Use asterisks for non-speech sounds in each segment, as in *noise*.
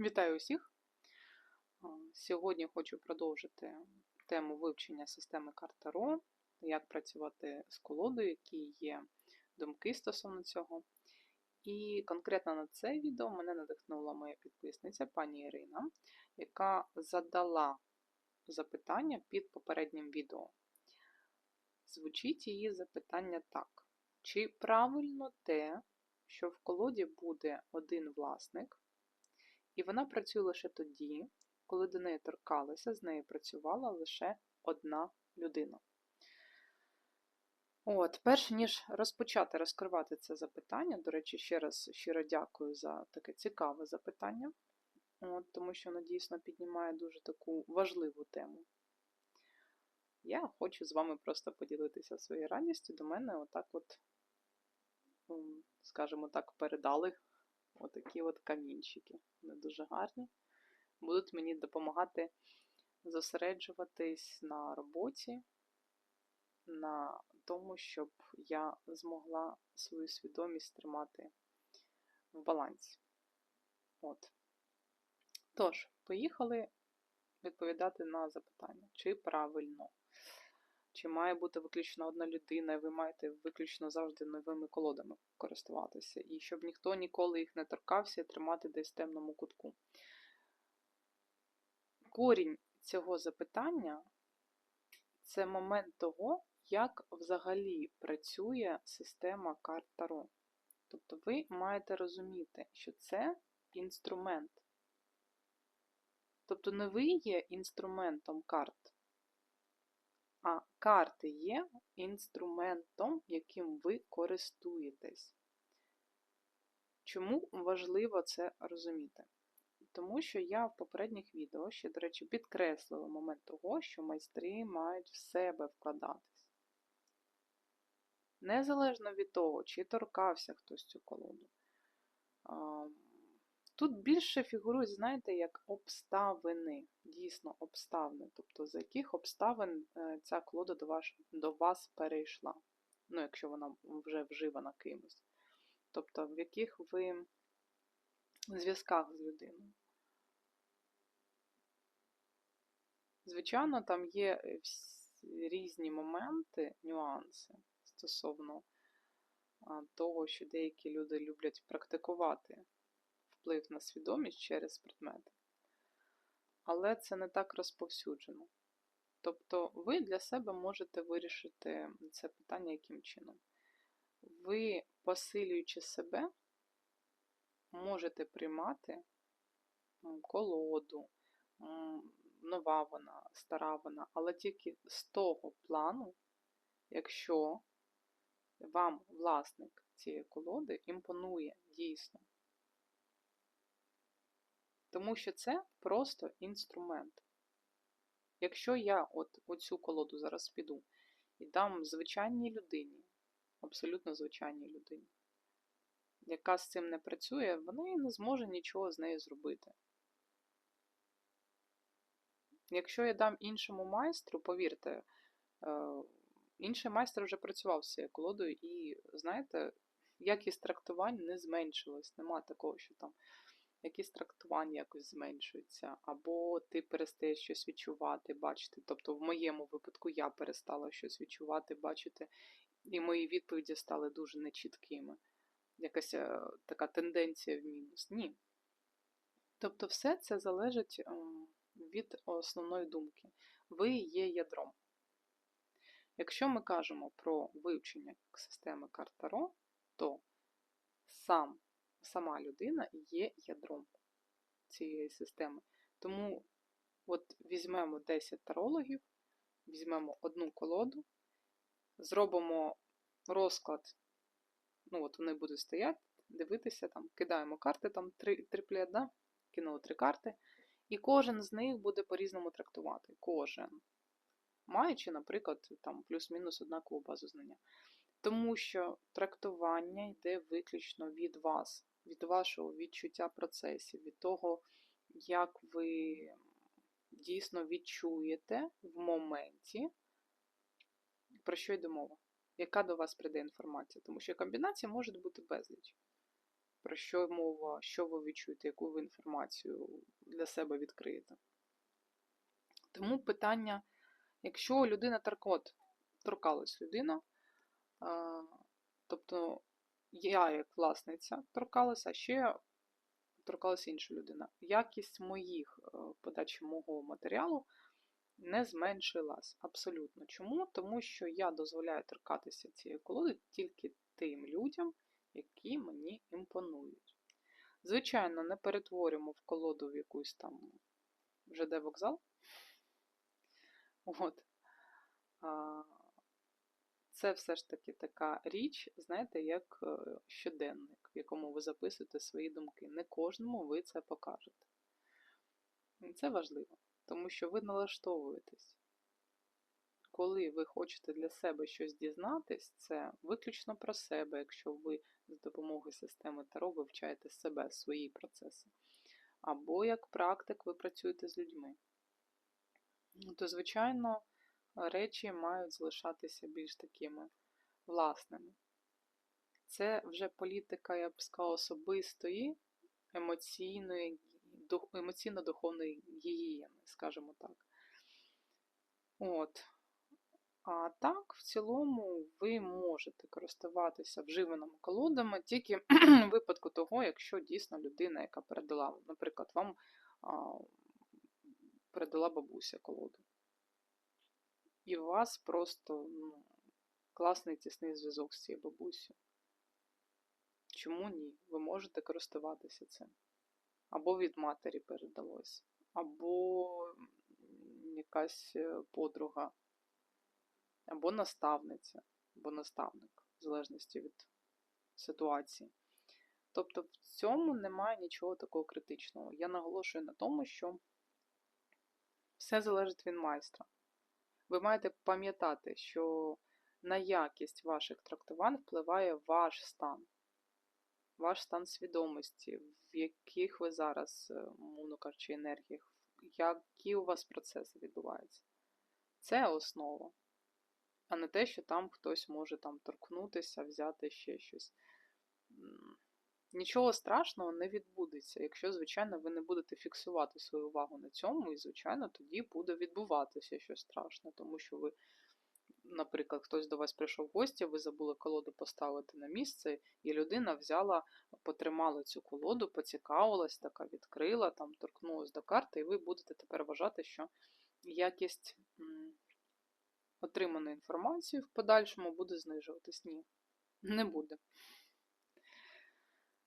Вітаю усіх! Сьогодні хочу продовжити тему вивчення системи карт Таро, як працювати з колодою, які є думки стосовно цього. І конкретно на це відео мене надихнула моя підписниця пані Ірина, яка задала запитання під попереднім відео. Звучить її запитання так: чи правильно те, що в колоді буде один власник? І вона працює лише тоді, коли до неї торкалися, з нею працювала лише одна людина. От, перш ніж розпочати розкривати це запитання, до речі, ще раз щиро дякую за таке цікаве запитання, от, тому що воно дійсно піднімає дуже таку важливу тему. Я хочу з вами просто поділитися своєю радістю. До мене, отак, от, скажімо так, передали отакі от камінчики. Вони дуже гарні. Будуть мені допомагати зосереджуватись на роботі, на тому, щоб я змогла свою свідомість тримати в балансі. От. Тож, поїхали відповідати на запитання, чи правильно чи має бути виключно одна людина, і ви маєте виключно завжди новими колодами користуватися, і щоб ніхто ніколи їх не торкався і тримати десь в темному кутку. Корінь цього запитання це момент того, як взагалі працює система карт Таро. Тобто ви маєте розуміти, що це інструмент. Тобто не ви є інструментом карт, а карти є інструментом, яким ви користуєтесь. Чому важливо це розуміти? Тому що я в попередніх відео ще, до речі, підкреслила момент того, що майстри мають в себе вкладатись. Незалежно від того, чи торкався хтось цю колоду. Тут більше фігурують, знаєте, як обставини, дійсно обставини, тобто з яких обставин е, ця колода до вас, до вас перейшла. Ну, якщо вона вже вживана кимось. Тобто, в яких ви зв'язках з людиною. Звичайно, там є е, різні моменти, нюанси стосовно того, що деякі люди люблять практикувати вплив на свідомість через предмети. Але це не так розповсюджено. Тобто, ви для себе можете вирішити це питання яким чином. Ви, посилюючи себе, можете приймати колоду, нова вона, стара вона, але тільки з того плану, якщо вам власник цієї колоди імпонує дійсно. Тому що це просто інструмент. Якщо я от оцю колоду зараз піду і дам звичайній людині, абсолютно звичайній людині, яка з цим не працює, вона і не зможе нічого з нею зробити. Якщо я дам іншому майстру, повірте, е, інший майстер вже працював з цією колодою, і, знаєте, якість трактувань не зменшилась. Нема такого, що там якісь трактування якось зменшуються, або ти перестаєш щось відчувати, бачити. Тобто, в моєму випадку я перестала щось відчувати, бачити, і мої відповіді стали дуже нечіткими. Якась е, така тенденція в мінус. Ні. Тобто, все це залежить ем, від основної думки. Ви є ядром. Якщо ми кажемо про вивчення системи карт Таро, то сам сама людина є ядром цієї системи. Тому от візьмемо 10 тарологів, візьмемо одну колоду, зробимо розклад, ну от вони будуть стояти, дивитися, там, кидаємо карти, там три, триплет, да? кинули три карти, і кожен з них буде по-різному трактувати. Кожен. Маючи, наприклад, там плюс-мінус однакову базу знання. Тому що трактування йде виключно від вас від вашого відчуття процесів, від того, як ви дійсно відчуєте в моменті, про що йде мова, яка до вас прийде інформація. Тому що комбінація може бути безліч. про що мова, що ви відчуєте, яку ви інформацію для себе відкриєте. Тому питання, якщо людина торкот, торкалась людина, тобто я як власниця торкалася, а ще торкалася інша людина. Якість моїх е, подачі мого матеріалу не зменшилась абсолютно. Чому? Тому що я дозволяю торкатися цієї колоди тільки тим людям, які мені імпонують. Звичайно, не перетворюємо в колоду в якусь там ЖД вокзал. От. Це все ж таки така річ, знаєте, як е, щоденник, в якому ви записуєте свої думки. Не кожному ви це покажете. Це важливо, тому що ви налаштовуєтесь. Коли ви хочете для себе щось дізнатись, це виключно про себе, якщо ви з допомогою системи Таро вивчаєте себе, свої процеси. Або як практик ви працюєте з людьми. То, звичайно, речі мають залишатися більш такими власними. Це вже політика, я б сказала, особистої, емоційної, емоційно-духовної гігієни, скажімо так. От. А так, в цілому, ви можете користуватися вживаними колодами тільки *clears throat* в випадку того, якщо дійсно людина, яка передала, наприклад, вам а, передала бабуся колоду. І у вас просто ну, класний тісний зв'язок з цією бабусею. Чому ні? Ви можете користуватися цим. Або від матері передалось, або якась е, подруга, або наставниця, або наставник, в залежності від ситуації. Тобто в цьому немає нічого такого критичного. Я наголошую на тому, що все залежить від майстра. Ви маєте пам'ятати, що на якість ваших трактувань впливає ваш стан, ваш стан свідомості, в яких ви зараз, е, мовно кажучи, енергіях, які у вас процеси відбуваються. Це основа, а не те, що там хтось може там торкнутися, взяти ще щось. Нічого страшного не відбудеться, якщо, звичайно, ви не будете фіксувати свою увагу на цьому, і, звичайно, тоді буде відбуватися щось страшне, тому що ви, наприклад, хтось до вас прийшов в гості, ви забули колоду поставити на місце, і людина взяла, потримала цю колоду, поцікавилась, така відкрила, там торкнулась до карти, і ви будете тепер вважати, що якість отриманої інформації в подальшому буде знижуватись. Ні, не буде.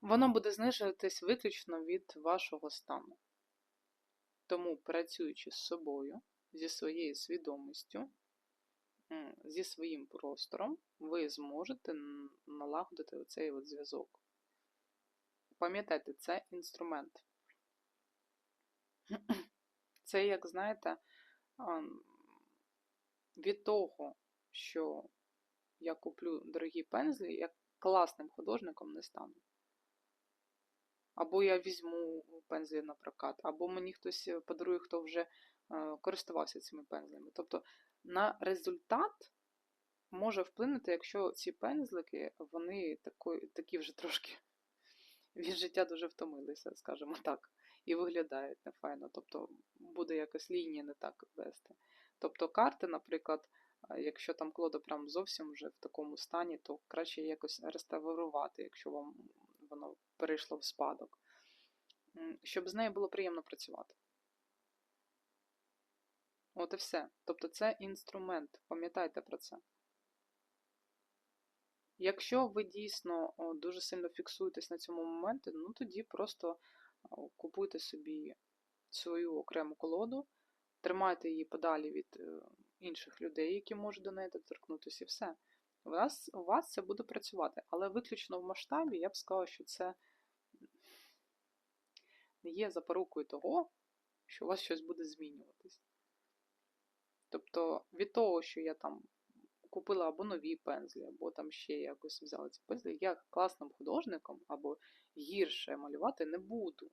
Воно буде знижуватись виключно від вашого стану. Тому, працюючи з собою, зі своєю свідомістю, зі своїм простором, ви зможете налагодити оцей от зв'язок. Пам'ятайте, це інструмент. *clears throat* Це, як знаєте, від того, що я куплю дорогі пензлі, я класним художником не стану. Або я візьму пензлі на прокат, або мені хтось е, подарує, хто вже е, користувався цими пензлями. Тобто на результат може вплинути, якщо ці пензлики, вони такі, такі вже трошки *laughs* від життя дуже втомилися, скажімо так, і виглядають нефайно. Тобто буде якась лінія не так вести. Тобто карти, наприклад, якщо там колода прям зовсім вже в такому стані, то краще якось реставрувати, якщо вам воно перейшло в спадок, щоб з нею було приємно працювати. От і все. Тобто це інструмент, пам'ятайте про це. Якщо ви дійсно дуже сильно фіксуєтесь на цьому моменті, ну тоді просто купуйте собі свою окрему колоду, тримайте її подалі від е, інших людей, які можуть до неї доторкнутися, і все у вас, у вас це буде працювати. Але виключно в масштабі я б сказала, що це не є запорукою того, що у вас щось буде змінюватись. Тобто від того, що я там купила або нові пензлі, або там ще якось взяла ці пензлі, я класним художником або гірше малювати не буду.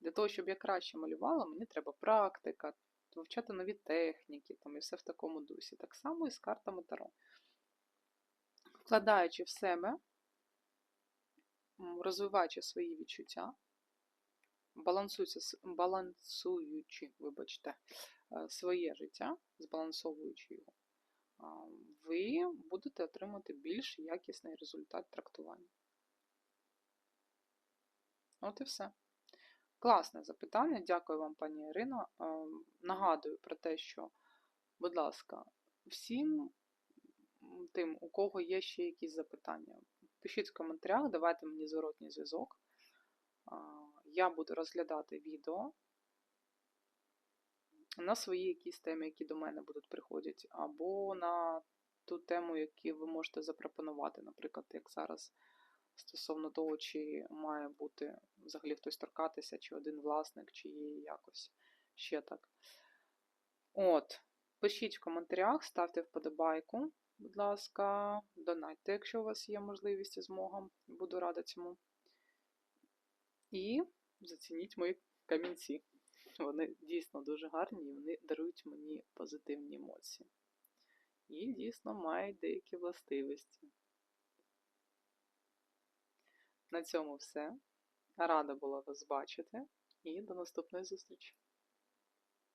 Для того, щоб я краще малювала, мені треба практика, вивчати нові техніки там, і все в такому дусі. Так само і з картами Таро. Вкладаючи в себе розвиваючи свої відчуття, балансуючи, вибачте, е, своє життя, збалансовуючи його, ви будете отримати більш якісний результат трактування. От і все. Класне запитання. Дякую вам, пані Ірино. Ем, Нагадую про те, що, будь ласка, всім тим, у кого є ще якісь запитання, пишіть в коментарях, давайте мені зворотній зв'язок. Я буду розглядати відео на свої якісь теми, які до мене будуть приходять, або на ту тему, яку ви можете запропонувати, наприклад, як зараз стосовно того, чи має бути взагалі хтось торкатися, чи один власник, чи якось ще так. От, пишіть в коментарях, ставте вподобайку, будь ласка, донатьте, якщо у вас є можливість і змога, буду рада цьому. І зацініть мої камінці. Вони дійсно дуже гарні і вони дарують мені позитивні емоції. І дійсно мають деякі властивості. На цьому все. Рада була вас бачити і до наступної зустрічі!